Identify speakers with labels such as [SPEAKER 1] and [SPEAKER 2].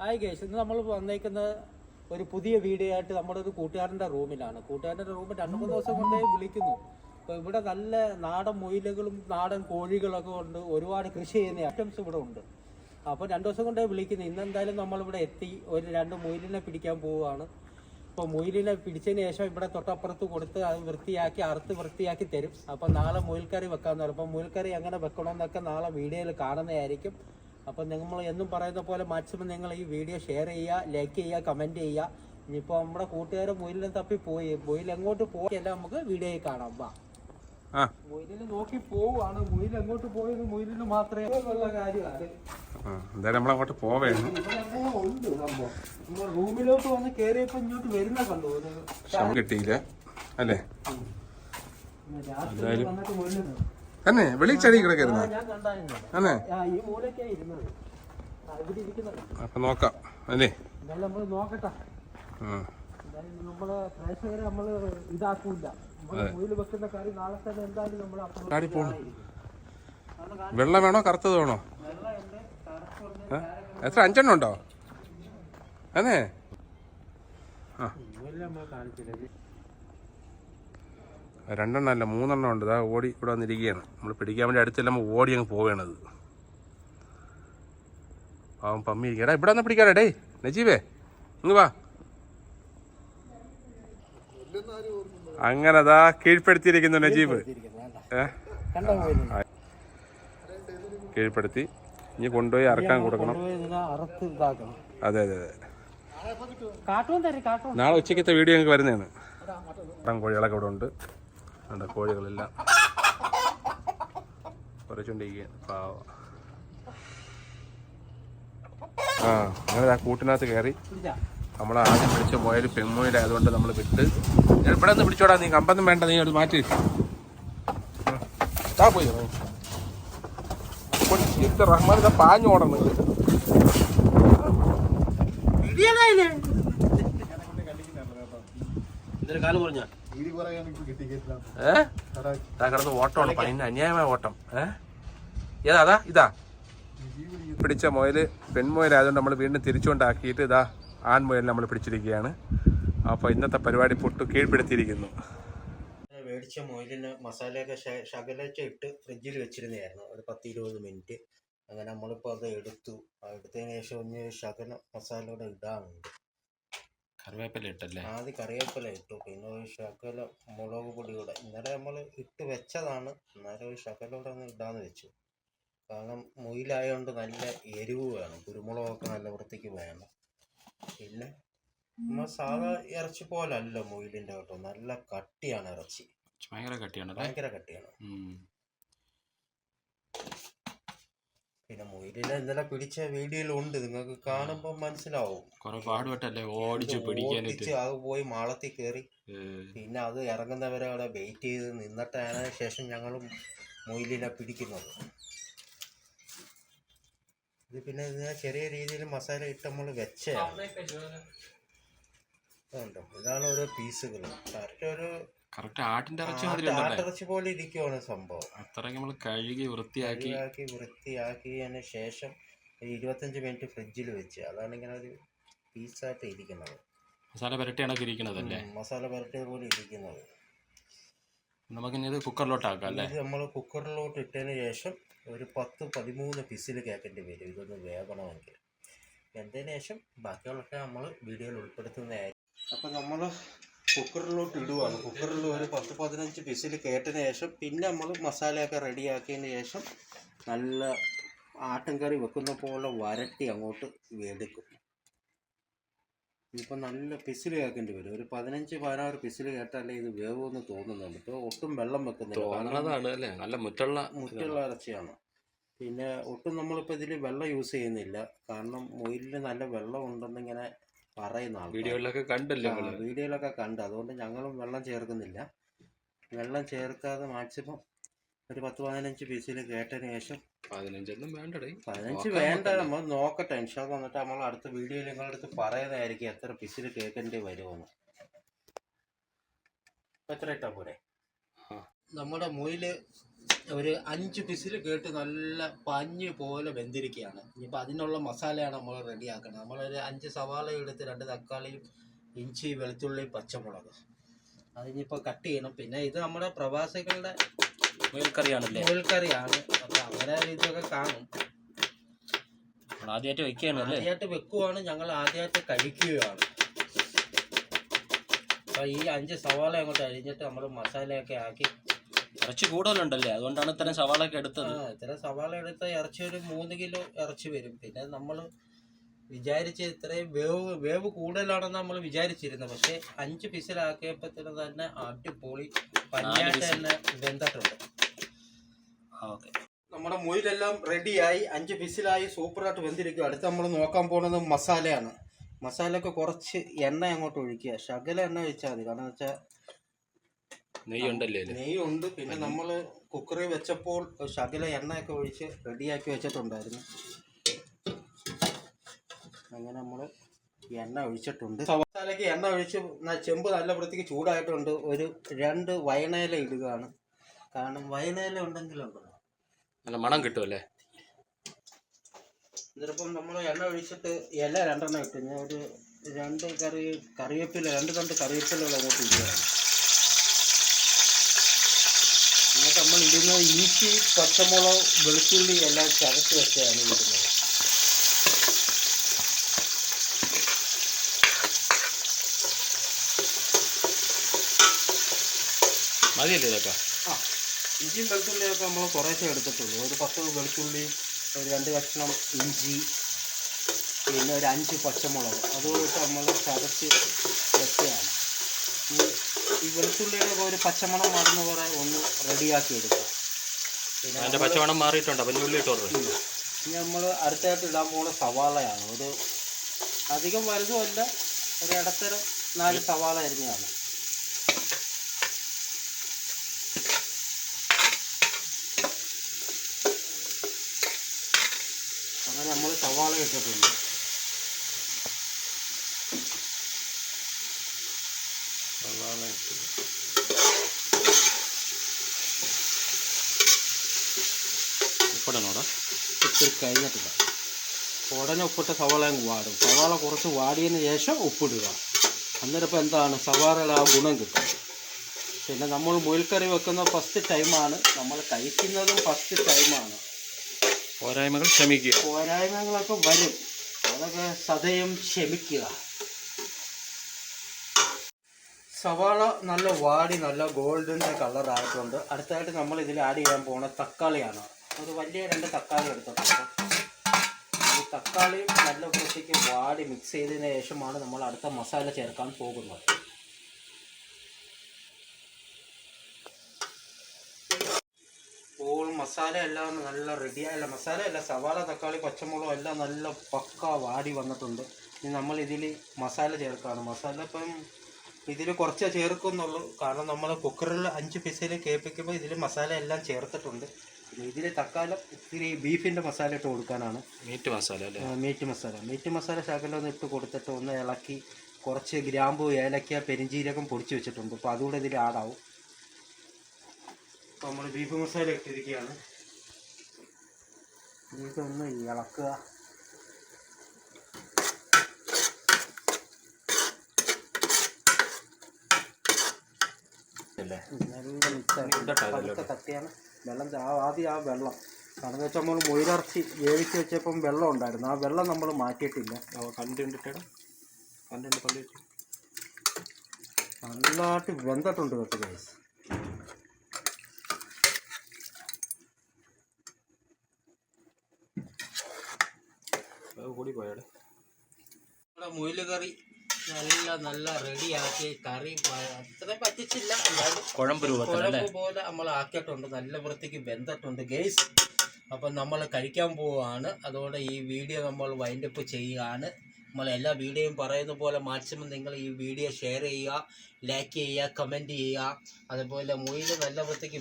[SPEAKER 1] Hi ഗേഷ് ഇന്ന് നമ്മൾ വന്നേക്കുന്ന ഒരു പുതിയ വീഡിയോ ആയിട്ട് നമ്മുടെ ഒരു കൂട്ടുകാരന്റെ റൂമിലാണ്. കൂട്ടുകാരന്റെ റൂമിൽ രണ്ട് മൂന്ന് ദിവസം കൊണ്ടേ വിളിക്കുന്നു. അപ്പോൾ ഇവിടെ നല്ല നാടൻ മുയിലുകളും നാടൻ കോഴികളൊക്കെ ഉണ്ട്. ഒരുപാട് കൃഷി ചെയ്യുന്ന ഐറ്റംസ് ഇവിടെ ഉണ്ട്. അപ്പോൾ രണ്ട് ദിവസം കൊണ്ടേ വിളിക്കുന്നു. ഇന്ന് എന്തായാലും നമ്മളിവിടെ എത്തി ഒരു രണ്ട് മുയിലിനെ പിടിക്കാൻ പോവുകയാണ്. അപ്പോൾ മുയിലിനെ പിടിച്ചതിന് ശേഷം ഇവിടെ തൊട്ടപ്പുറത്ത് കൊടുത്ത് അത് വൃത്തിയാക്കി അറുത്ത് വൃത്തിയാക്കി തരും. അപ്പോൾ നാളെ മുയിൽക്കറി വെക്കാമെന്ന് പറയും. അപ്പോൾ മുയൽക്കറി എങ്ങനെ വെക്കണമെന്നൊക്കെ നാളെ വീഡിയോയിൽ കാണുന്നതായിരിക്കും. അപ്പം നിങ്ങൾ എന്നും പറയുന്ന പോലെ മാക്സിമം നിങ്ങൾ ഈ വീഡിയോ ഷെയർ ചെയ്യുക ലൈക്ക് ചെയ്യുക കമന്റ് ചെയ്യുക. ഇനിയിപ്പോൾ നമ്മുടെ കൂട്ടുകാരെ മുയിലിനെ തപ്പി പോയി. മുയിൽ എങ്ങോട്ട് പോയല്ല നമുക്ക് വീഡിയോയിൽ കാണാം. വാ. മുയിലിനെ നോക്കി പോവാണ് മുയിൽ എങ്ങോട്ട് പോയത് മുയിലിന് മാത്രമേ ഉള്ള കാര്യമാണ്.
[SPEAKER 2] നമ്മളങ്ങോട്ട് പോവേണ്
[SPEAKER 1] ഉണ്ട് സംഭവം. റൂമിലോട്ട് വന്ന് കയറിയപ്പോൾ ഇങ്ങോട്ട് വരുന്ന കണ്ടു?
[SPEAKER 2] കിട്ടിയില്ല. അല്ലേ?
[SPEAKER 1] രാത്രി വന്നിട്ട് മുയിലിന്
[SPEAKER 2] തന്നെ വെളി കിടക്കായിരുന്നു?
[SPEAKER 1] ആ,
[SPEAKER 2] അപ്പൊ നോക്കാം. അല്ലേ. വെള്ളം വേണോ? കറുത്തത് വേണോ? എത്ര? അഞ്ചെണ്ണം ഉണ്ടോ? അതെ ആ. രണ്ടെണ്ണം അല്ല മൂന്നെണ്ണം ഉണ്ട്. ഇതാ ഓടി ഇവിടെ വന്നിരിക്കുകയാണ്. നമ്മൾ പിടിക്കാൻ വേണ്ടി അടുത്തെല്ലാം ഓടി അങ്ങ് പോവേണത് പാവം പമ്മി ഇരിക്കുക. എടാ ഇവിടെ വന്ന് പിടിക്കാടാ ഡേ നജീബേ ഇങ്ങ് വാ. അങ്ങനെ അതാ കീഴ്പ്പെടുത്തിയിരിക്കുന്നു നജീബ്? കീഴ്പ്പെടുത്തി. ഇനി കൊണ്ടുപോയി അറക്കാൻ കൊടുക്കണം. അതെ അതെ അതെ. നാളെ ഉച്ചക്കത്തെ വീഡിയോ ഞങ്ങൾക്ക് വരുന്നതാണ്. കോഴികളൊക്കെ ഇവിടെ ഉണ്ട്. ഉണ്ട് കോഴികളെല്ലാം. പാവ. ആ അങ്ങനെ ആ കൂട്ടിനകത്ത് കയറി.
[SPEAKER 1] പിടിച്ചാ?
[SPEAKER 2] നമ്മൾ ആദ്യം പിടിച്ച മുയൽ പെൺമുയലായതുകൊണ്ട് നമ്മൾ വിട്ട്. എവിടെ ഇവിടെ നിന്ന് പിടിച്ചോടാ നീ കമ്പൊന്നും വേണ്ട നീ അത് മാറ്റി. ആ പോയി. എന്ത് റഹ്മാൻ ഇതാ പാഞ്ഞു ഓടണം
[SPEAKER 1] കാലം പറഞ്ഞാ
[SPEAKER 2] കിടന്ന് ഓട്ടമാണ് പതിന് അന്യായമായ ഓട്ടം. ഏ? ഏതാ അതാ ഇതാ. പിടിച്ച മുയൽ പെൺമുയലായതുകൊണ്ട് നമ്മൾ വീണ്ടും തിരിച്ചുകൊണ്ടാക്കിയിട്ട് ഇതാ ആൺമുയൽ നമ്മൾ പിടിച്ചിരിക്കുകയാണ്. അപ്പോൾ ഇന്നത്തെ പരിപാടി പൊട്ടു കീഴ്പ്പെടുത്തിയിരിക്കുന്നു.
[SPEAKER 1] മേടിച്ച മുയലിന് മസാലയൊക്കെ ശകലൊക്കെ ഇട്ട് ഫ്രിഡ്ജിൽ വെച്ചിരുന്നതായിരുന്നു. ഒരു പത്ത് ഇരുപത് മിനിറ്റ്. അങ്ങനെ നമ്മളിപ്പോൾ അത് എടുത്തു. എടുത്തതിന് ശേഷം ഒന്ന് ശകലം മസാലയുടെ ഇടാനുണ്ട്.
[SPEAKER 2] കറിവേപ്പില ഇട്ടല്ലേ?
[SPEAKER 1] ആദ്യം കറിവേപ്പില ഇട്ടു. പിന്നെ ഒരു ശകലം മുളക് പൊടി കൂടെ ഇന്നലെ നമ്മൾ ഇട്ട് വെച്ചതാണ്. എന്നാലും ഒരു ശകലം കൂടെ ഒന്ന് ഇടാന്ന് വെച്ചു. കാരണം മുയിലായതുകൊണ്ട് നല്ല എരിവ് വേണം. കുരുമുളകൊക്കെ നല്ല വൃത്തിക്ക് വേണം. പിന്നെ നമ്മൾ സാധാ ഇറച്ചി പോലല്ല മുയിലിന്റെ കേട്ടോ. നല്ല കട്ടിയാണ് ഇറച്ചി.
[SPEAKER 2] ഭയങ്കര കട്ടിയാണ്
[SPEAKER 1] ഭയങ്കര കട്ടിയാണ്. പിന്നെ മുയിലിനെ ഇന്നലെ പിടിച്ച വീഡിയോയിലുണ്ട് നിങ്ങൾക്ക് കാണുമ്പോൾ മനസ്സിലാവും.
[SPEAKER 2] കുറെ പാടുപെട്ടല്ലേ? ഓടിച്ച്
[SPEAKER 1] ഓടിച്ച് അത് പോയി മാളത്തിൽ കയറി പിന്നെ അത് ഇറങ്ങുന്നവരെ അവിടെ വെയിറ്റ് ചെയ്ത് നിന്നിട്ടാണ് ശേഷം ഞങ്ങളും മൊയിലിനെ പിടിക്കുന്നത്. ഇത് പിന്നെ ഇതിനെ ചെറിയ രീതിയിൽ മസാല ഇട്ട് നമ്മൾ വെച്ചതാണ്. ഇതാണ്? ഓരോ പീസുകൾ കറക്റ്റ് ഒരു
[SPEAKER 2] കറക്റ്റ് ആട്ടിന്റെ
[SPEAKER 1] ആട്ട് ആട്ടിറച്ചി പോലെ ഇരിക്കുവാണ് സംഭവം.
[SPEAKER 2] അത്രയ്ക്ക് നമ്മൾ കഴുകി വൃത്തിയാക്കി.
[SPEAKER 1] വൃത്തിയാക്കി വൃത്തിയാക്കിയതിന് ശേഷം ഒരു ഇരുപത്തഞ്ച് മിനിറ്റ് ഫ്രിഡ്ജിൽ വെച്ച്. അതാണ് ഇങ്ങനെ ഒരു പീസായിട്ട് ഇരിക്കുന്നത്.
[SPEAKER 2] മസാല പുരട്ടിയാണ് ഇരിക്കുന്നത്
[SPEAKER 1] അല്ലേ? മസാല പുരട്ടിയത് പോലെ ഇരിക്കുന്നത്.
[SPEAKER 2] നമുക്കിനി ഇത് കുക്കറിലോട്ടാക്കാം അല്ലേ?
[SPEAKER 1] ഇത് നമ്മൾ കുക്കറിലോട്ട് ഇട്ടതിന് ശേഷം ഒരു പത്ത് പതിമൂന്ന് പിസിൽ കേൾക്കേണ്ടി വരും. ഇതൊന്ന് വേഗണമെങ്കിൽ എന്തതിനു ശേഷം ബാക്കിയുള്ളതൊക്കെ നമ്മൾ വീഡിയോയിൽ ഉൾപ്പെടുത്തുന്നതായിരിക്കും. അപ്പം നമ്മൾ കുക്കറിലോട്ട് ഇടുവാണ്. കുക്കറിൽ ഒരു പത്ത് പതിനഞ്ച് വിസിൽ കേട്ടതിന് ശേഷം പിന്നെ നമ്മൾ മസാലയൊക്കെ റെഡിയാക്കിയതിന് ശേഷം നല്ല ആട്ടും കറി വെക്കുന്ന പോലെ വരട്ടി അങ്ങോട്ട് എടുക്കും ഇപ്പം നല്ല പിസിൽ കേൾക്കേണ്ടി വരും. ഒരു പതിനഞ്ച് പതിനാറ് പിസിൽ കേട്ടാലേ ഇത് വേവെന്ന് തോന്നുന്നുണ്ട് ഇപ്പോൾ ഒട്ടും വെള്ളം വെക്കുന്നില്ല.
[SPEAKER 2] നല്ല മുറ്റുള്ള
[SPEAKER 1] മുറ്റുള്ള ഇറച്ചിയാണ്. പിന്നെ ഒട്ടും നമ്മളിപ്പോൾ ഇതിൽ വെള്ളം യൂസ് ചെയ്യുന്നില്ല. കാരണം മുയിലിൽ നല്ല വെള്ളം ഉണ്ടെന്നിങ്ങനെ പറയുന്ന ആൾക്കാർ
[SPEAKER 2] വീഡിയോയിലൊക്കെ കണ്ടല്ലോ
[SPEAKER 1] വീഡിയോയിലൊക്കെ കണ്ട്. അതുകൊണ്ട് ഞങ്ങളും വെള്ളം ചേർക്കുന്നില്ല. വെള്ളം ചേർക്കാതെ മാക്സിമം ഒരു പത്ത് പതിനഞ്ച് പീസിൽ കേട്ടതിന് ശേഷം
[SPEAKER 2] പതിനഞ്ചൊന്നും വേണ്ടടേ.
[SPEAKER 1] പതിനഞ്ച് വേണ്ട. നമ്മൾ നോക്കട്ടെ. ഇൻഷാ വന്നിട്ട് നമ്മൾ അടുത്ത വീഡിയോയിൽ നിങ്ങളുടെ അടുത്ത് പറയുന്നതായിരിക്കും എത്ര പീസിൽ കേൾക്കേണ്ടി വരുമെന്ന്. എത്ര ഇട്ടാ പോരെ? നമ്മുടെ മുയിൽ ഒരു അഞ്ച് പിസിൽ കേട്ട് നല്ല പഞ്ഞ് പോലെ വെന്തിരിക്കുകയാണ് ഇനിയിപ്പോൾ അതിനുള്ള മസാലയാണ് നമ്മൾ റെഡിയാക്കുന്നത് നമ്മളൊരു അഞ്ച് സവാള എടുത്ത് രണ്ട് തക്കാളിയും ഇഞ്ചി വെളുത്തുള്ളി പച്ചമുളക്. അതിനിപ്പോൾ കട്ട് ചെയ്യണം. പിന്നെ ഇത് നമ്മുടെ പ്രവാസികളുടെ
[SPEAKER 3] മുയൽക്കറിയാണല്ലേ?
[SPEAKER 1] മുയൽക്കറിയാണ്. അപ്പോൾ അങ്ങനെ ഇതൊക്കെ കാണും.
[SPEAKER 3] ആദ്യമായിട്ട് വെക്കുകയാണ്
[SPEAKER 1] ആദ്യമായിട്ട് വെക്കുവാണ്. ഞങ്ങൾ ആദ്യമായിട്ട് കഴിക്കുകയാണ്. അപ്പോൾ ഈ അഞ്ച് സവാള അങ്ങോട്ട് അരിഞ്ഞിട്ട് നമ്മൾ മസാലയൊക്കെ ആക്കി
[SPEAKER 3] ഇറച്ചി കൂടുതലുണ്ടല്ലേ? അതുകൊണ്ടാണ് ഇത്തരം സവാളൊക്കെ
[SPEAKER 1] ഒക്കെ
[SPEAKER 3] എടുത്തത്
[SPEAKER 1] ഇത്തരം സവാള എടുത്ത ഇറച്ചി ഒരു മൂന്ന് കിലോ ഇറച്ചി വരും. പിന്നെ നമ്മൾ വിചാരിച്ച ഇത്രയും വേവ് വേവ് കൂടുതലാണെന്ന് നമ്മൾ വിചാരിച്ചിരുന്നത് പക്ഷെ അഞ്ച് പിസിലാക്കിയപ്പോഴത്തേന് തന്നെ അടിപൊളി പഞ്ഞായിട്ട് തന്നെ വെന്തിട്ടുണ്ട്.
[SPEAKER 3] ഓക്കെ.
[SPEAKER 1] നമ്മുടെ മുയിലെല്ലാം റെഡിയായി. അഞ്ച് പിസിലായി സൂപ്പറായിട്ട് വെന്തിരിക്കും അടുത്ത് നമ്മൾ നോക്കാൻ പോകുന്നത് മസാലയാണ്. മസാലയൊക്കെ കുറച്ച് എണ്ണ അങ്ങോട്ട് ഒഴിക്കുക. ശകല എണ്ണ ഒഴിച്ചാൽ മതി. കാരണം വെച്ചാൽ
[SPEAKER 3] നെയ്യുണ്ടല്ലേ
[SPEAKER 1] നെയ്യുണ്ട് പിന്നെ നമ്മൾ കുക്കറിൽ വെച്ചപ്പോൾ ശകല എണ്ണയൊക്കെ ഒഴിച്ച് റെഡിയാക്കി വെച്ചിട്ടുണ്ടായിരുന്നു. അങ്ങനെ നമ്മൾ എണ്ണ ഒഴിച്ചിട്ടുണ്ട്. മസാലയ്ക്ക് എണ്ണ ഒഴിച്ച് ചെമ്പ് നല്ല വൃത്തിക്ക് ചൂടായിട്ടുണ്ട്. ഒരു രണ്ട് വയനയില ഇടുകയാണ്. കാരണം വയനയില ഉണ്ടെങ്കിലുണ്ടല്ലോ
[SPEAKER 3] നല്ല മണം കിട്ടുമല്ലേ
[SPEAKER 1] ഇതിപ്പം നമ്മൾ എണ്ണ ഒഴിച്ചിട്ട് ഇല രണ്ടെണ്ണം ഇട്ടു ഞാൻ ഒരു രണ്ട് കറി കറിവേപ്പില രണ്ട് രണ്ട് കറിവേപ്പില അങ്ങോട്ട് ഇടുകയാണ്. എന്നിട്ട് നമ്മൾ ഇടുന്ന ഇഞ്ചി പച്ചമുളക് വെളുത്തുള്ളി എല്ലാം ചതച്ച് വെച്ചാണ് ഇടുന്നത്.
[SPEAKER 3] മതിയല്ലേ ഇതൊക്കെ?
[SPEAKER 1] ആ ഇഞ്ചിയും വെളുത്തുള്ളിയൊക്കെ നമ്മൾ കുറേശ്ശെ എടുത്തിട്ടുള്ളൂ. ഒരു പത്ത് വെളുത്തുള്ളി ഒരു രണ്ട് കഷ്ണം ഇഞ്ചി പിന്നെ ഒരു അഞ്ച് പച്ചമുളക്. അതുകൊണ്ട് നമ്മൾ ചതച്ച് ഈ വെളുത്തുള്ളിയുടെ ഒരു പച്ചമണം മാറുന്ന പോലെ ഒന്ന് റെഡിയാക്കി എടുക്കുക പിന്നെ
[SPEAKER 3] പച്ചമണം മാറിയിട്ടുണ്ട്. അപ്പം ഉള്ളി
[SPEAKER 1] ഇനി നമ്മൾ അടുത്തായിട്ട് ഇടാൻ പോകുന്ന സവാളയാണ്. ഒരു അധികം വലുതുമല്ല ഒരു ഇടത്തരം നാല് സവാള അരിഞ്ഞതാണ്. അങ്ങനെ നമ്മൾ സവാള ഇട്ടിട്ടുണ്ട്.
[SPEAKER 3] ഉപ്പിടണോടാ?
[SPEAKER 1] ഇത്തിരി കഴിഞ്ഞിട്ടില്ല. ഉടനെ ഉപ്പിട്ട സവാള അങ്ങ് വാടും. സവാള കുറച്ച് വാടിയതിന് ശേഷം ഉപ്പിടുക. അന്നേരം ഇപ്പം എന്താണ്? സവാളയുടെ ആ ഗുണം കിട്ടും. പിന്നെ നമ്മൾ മുയൽക്കറി വെക്കുന്ന ഫസ്റ്റ് ടൈമാണ് നമ്മൾ കഴിക്കുന്നതും ഫസ്റ്റ് ടൈമാണ്
[SPEAKER 3] പോരായ്മകൾ ക്ഷമിക്കുക.
[SPEAKER 1] പോരായ്മകളൊക്കെ വരും. അതൊക്കെ സതയും ക്ഷമിക്കുക. സവാള നല്ല വാടി നല്ല ഗോൾഡിന്റെ കളർ ആയിട്ടുണ്ട്. അടുത്തായിട്ട് നമ്മൾ ഇതിൽ ആഡ് ചെയ്യാൻ പോകുന്ന തക്കാളിയാണ്. ഒരു വലിയ രണ്ട് തക്കാളി എടുത്തിട്ടുണ്ട്. ഈ തക്കാളിയും നല്ല വൃത്തിക്ക് വാടി മിക്സ് ചെയ്തതിന് ശേഷമാണ് നമ്മൾ അടുത്ത മസാല ചേർക്കാൻ പോകുന്നത്. ഓൾ മസാല എല്ലാം നല്ല റെഡിയായല്ല മസാല അല്ല സവാള തക്കാളി പച്ചമുളകും എല്ലാം നല്ല പക്ക വാടി വന്നിട്ടുണ്ട്. ഇനി നമ്മൾ ഇതിൽ മസാല ചേർക്കുകയാണ് മസാല ഇപ്പം ഇതിൽ കുറച്ച് ചേർക്കുന്നുള്ളൂ. കാരണം നമ്മൾ കുക്കറിൽ അഞ്ച് പിസിൽ കേൾപ്പിക്കുമ്പോൾ ഇതിൽ മസാല എല്ലാം ചേർത്തിട്ടുണ്ട്. ഇതിൽ തക്കാലം ഇത്തിരി ബീഫിന്റെ മസാല ഇട്ട് കൊടുക്കാനാണ്.
[SPEAKER 3] മീറ്റ് മസാല അല്ലേ?
[SPEAKER 1] മീറ്റ് മസാല. മീറ്റ് മസാല ശകലം ഒന്ന് ഇട്ട് കൊടുത്തിട്ട് ഒന്ന് ഇളക്കി കുറച്ച് ഗ്രാമ്പു ഏലക്ക പെരിഞ്ചീരകം പൊടിച്ച് വെച്ചിട്ടുണ്ട്. അപ്പോൾ അതുകൂടെ ഇതിൽ ആഡാവും അപ്പോൾ നമ്മൾ ബീഫ് മസാല ഇട്ടിരിക്കുകയാണ്. ഇതൊന്ന് ഇളക്കുക.
[SPEAKER 3] അല്ലേ
[SPEAKER 1] നല്ല മിക്സ്
[SPEAKER 3] ഇതട്ടാ ഇതിലോട്ട്.
[SPEAKER 1] പതുക്കെ തട്ടിയാണ് വെള്ളം ആദ്യം ആ വെള്ളം. കാരണം വെച്ചാൽ നമ്മൾ മൊയിലിറച്ചി വേവിച്ച് വെച്ചപ്പം വെള്ളം ഉണ്ടായിരുന്നു. ആ വെള്ളം നമ്മൾ മാറ്റിയിട്ടില്ല.
[SPEAKER 3] കണ്ടിട്ടിട്ടാ കണ്ടിട്ട് കണ്ടിട്ട്
[SPEAKER 1] നല്ലതായിട്ട് വെന്തിട്ടുണ്ട് കേട്ടോ ഗൈസ്
[SPEAKER 3] കൂടി പോയാടെ
[SPEAKER 1] നമ്മുടെ മുയൽ കറി നല്ല നല്ല റെഡിയാക്കി കറി അത്ര അത്രയും പറ്റിച്ചില്ല.
[SPEAKER 3] കുഴമ്പ്
[SPEAKER 1] പോലെ നമ്മൾ ആക്കിയിട്ടുണ്ട്. നല്ല വൃത്തിക്ക് വെന്തിട്ടുണ്ട് ഗേസ് അപ്പം നമ്മൾ കഴിക്കാൻ പോവുകയാണ് അതുകൊണ്ട് ഈ വീഡിയോ നമ്മൾ വൈൻഡപ്പ് ചെയ്യുകയാണ്. നമ്മൾ എല്ലാ വീഡിയോയും പറയുന്ന പോലെ മാക്സിമം നിങ്ങൾ ഈ വീഡിയോ ഷെയർ ചെയ്യുക ലൈക്ക് ചെയ്യുക കമന്റ് ചെയ്യുക. അതുപോലെ മൊയിൽ നല്ല വൃത്തിക്ക്